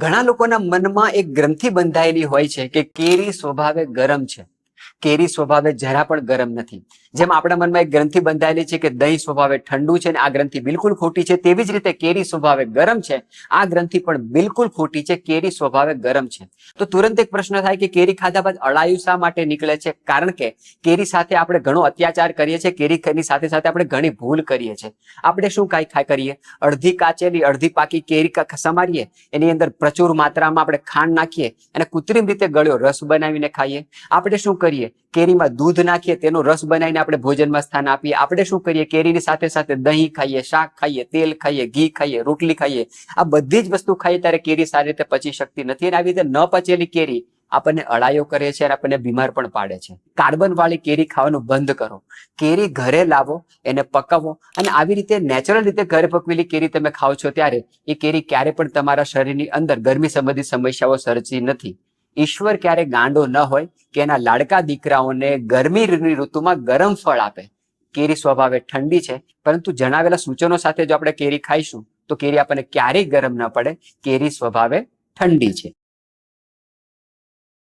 ઘણા લોકોના મનમાં એક ગ્રંથિ બંધાયેલી હોય છે કે કેરી સ્વભાવે ગરમ છે. કેરી સ્વભાવે જરા પણ ગરમ નથી. જેમ આપણા મનમાં એક ગ્રંથિ બંધાયેલી છે કે દહીં સ્વભાવે ઠંડુ છે અને આ ગ્રંથિ બિલકુલ ખોટી છે, તેવી જ રીતે કેરી સ્વભાવે ગરમ છે, આ ગ્રંથિ પણ બિલકુલ ખોટી છે, કેરી સ્વભાવે ગરમ છે. તો તુરંત એક પ્રશ્ન થાય કે કેરી ખાધા બાદ અળાયું શા માટે નીકળે છે? કારણ કે કેરી સાથે આપણે ઘણો અત્યાચાર કરીએ છીએ કેરીની સાથે સાથે આપણે ઘણી ભૂલ કરીએ છીએ. આપણે શું કાંઈ ખાઈ કરીએ? અડધી કાચેલી, અડધી પાકી કેરી સમારીએ? એની અંદર પ્રચુર માત્રામાં આપણે ખાંડ નાખીએ અને કૃત્રિમ રીતે ગળ્યો રસ બનાવીને ખાઈએ. આપણે શું કરીએ? કેરીમાં દૂધ નાખીએ, તેનો રસ બનાવીને આપણે ભોજનમાં સ્થાન આપીએ. આપણે શું કરીએ? કેરીની સાથે સાથે દહીં ખાઈએ, શાક ખાઈએ, તેલ ખાઈએ, ઘી ખાઈએ, રોટલી ખાઈએ. આ બધી જ વસ્તુ ખાઈએ ત્યારે કેરી સારી રીતે પચી શકતી નથી અને આવી રીતે ન પચેલી કેરી આપણને અળાયો કરે છે અને આપણને બીમાર પણ પાડે છે. કાર્બન વાળી કેરી ખાવાનું બંધ કરો. કેરી ઘરે લાવો, એને પકાવો અને આવી રીતે નેચરલ રીતે ઘરે પકવેલી કેરી તમે ખાઓ છો ત્યારે એ કેરી ક્યારે પણ તમારા શરીરની અંદર ગરમી સંબંધિત સમસ્યાઓ સર્જી નથી. ઈશ્વર ક્યારે ગાંડો ન હોય કે એના લાડકા દીકરાઓને ગરમીની ઋતુમાં ગરમ ફળ આપે. કેરી સ્વભાવે ઠંડી છે, પરંતુ જણાવેલા સૂચનો સાથે જો આપણે કેરી ખાઈશું, તો કેરી આપણને ક્યારેય ગરમ ન પડે. કેરી સ્વભાવે ઠંડી છે.